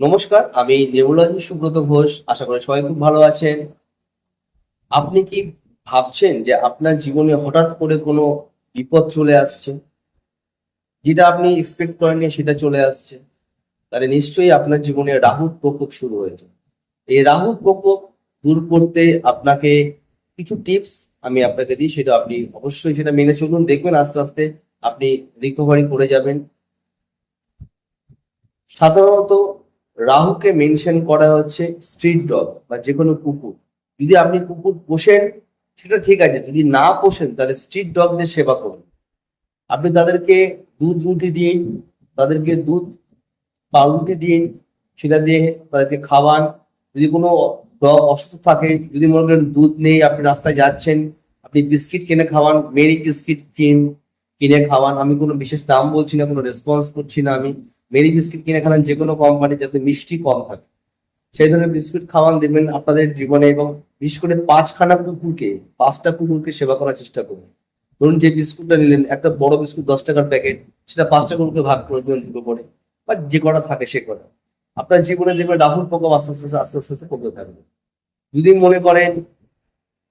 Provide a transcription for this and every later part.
নমস্কার, আমি নেবুলাজি সুব্রত ঘোষ। আশা করি সবাই খুব ভালো আছেন। আপনি কি ভাবছেন যে আপনার জীবনে হঠাৎ করে কোনো বিপদ চলে আসছে? যেটা আপনি এক্সপেক্ট করেননি সেটা চলে আসছে। তাহলে নিশ্চয়ই আপনার জীবনে রাহুর প্রকোপ শুরু হয়েছে। এই রাহুর প্রকোপ দূর করতে আপনাকে কিছু টিপস আমি আপনাকে দিই, সেটা আপনি অবশ্যই সেটা মেনে চলুন। দেখবেন আস্তে আস্তে আপনি রিকভারি করে যাবেন। সাধারণত রাহুকে মেনশন করা হচ্ছে স্ট্রিট ডগ বা যে কোনো কুকুর। যদি আপনি কুকুর পোষেন, সেটা ঠিক আছে। যদি না পোষেন, তাহলে স্ট্রিট ডগদের সেবা করুন। আপনি তাদেরকে দুধ রুটি দিন, তাদেরকে দুধ পাউরুটি দিন, সেটা দিয়ে তাদেরকে খাওয়ান। যদি কোনো ডগ অসুস্থ থাকে, যদি মনে করেন দুধ নেই, আপনি রাস্তায় যাচ্ছেন, আপনি বিস্কিট কিনে খাওয়ান, মেরি বিস্কিট কিন, কিনে খাওয়ান। আমি কোনো বিশেষ দাম বলছি না, কোনো রেসপন্স করছি না আমি। মেরি বিস্কিট কিনে খান যে কোনো কোম্পানি যাতে মিষ্টি কম থাকে। সেই ধরনের বিস্কুট খাওয়ান, দেবেন আপনাদের জীবনে এবং বিশেষ করে পাঁচখানা কুকুরকে, পাঁচটা কুকুরকে সেবা করার চেষ্টা করুন। ধরুন যে বিস্কুটটা নিলেন, একটা বড় বিস্কুট, দশ টাকার প্যাকেট, সেটা পাঁচটা কুকুরকে ভাগ করে দেবেন দুটো করে, বা যে কটা থাকে সে কটা। আপনার জীবনে দেখবেন রাহুল প্রকোপ আস্তে আস্তে আস্তে আস্তে আস্তে কমতে থাকবে। যদি মনে করেন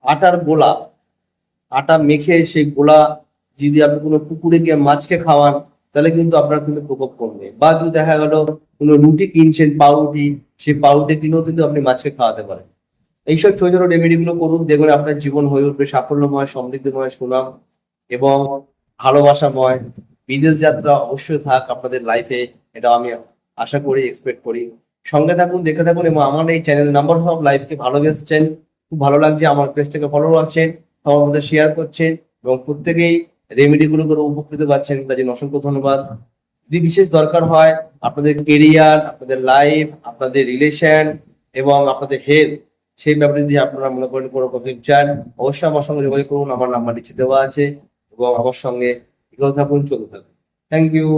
আটার গোলা, আটা মেখে সেই গোলা যদি আপনি কোনো কুকুরে গিয়ে মাছকে খাওয়ান তাহলে কিন্তু আপনার কিন্তু প্রকোপ কমবে। বা যদি দেখা গেল কোনো রুটি কিনছেন, পাউরুটি, সেই পাউরুটি কিনেও কিন্তু আপনি মাছকে খাওয়াতে পারেন। এইসব ছোট ছোট রেমেডি গুলো করুন দেখবেন আপনার জীবন হয়ে উঠবে, সাফল্যময়, সমৃদ্ধময়, সুনাম এবং ভালোবাসাময়। বিদেশ যাত্রা অবশ্যই থাক, আপনাদের লাইফে এটা আমি আশা করি এক্সপেক্ট করি। সঙ্গে থাকুন, দেখে থাকুন এবং আমার এই চ্যানেল নাম্বার অফ লাইফকে ভালোবেসছেন। খুব ভালো লাগছে, আমার পেজটাকে ফলো রাখছেন সবার মধ্যে শেয়ার করছেন এবং প্রত্যেকেই রেমেডি গুলো করে উপকৃত পাচ্ছেন, তার জন্য অসংখ্য ধন্যবাদ। যদি বিশেষ দরকার হয়, আপনাদের কেরিয়ার আপনাদের লাইফ আপনাদের রিলেশন এবং আপনাদের হেলথ সেই ব্যাপারে যদি আপনারা মনে করেন কোনো প্রবলেম চান, অবশ্যই আমার সঙ্গে যোগাযোগ করুন, আমার নাম্বার নিচে দেওয়া আছে এবং আমার সঙ্গে এগুলো থাকুন, চলতে থাকুন। Thank you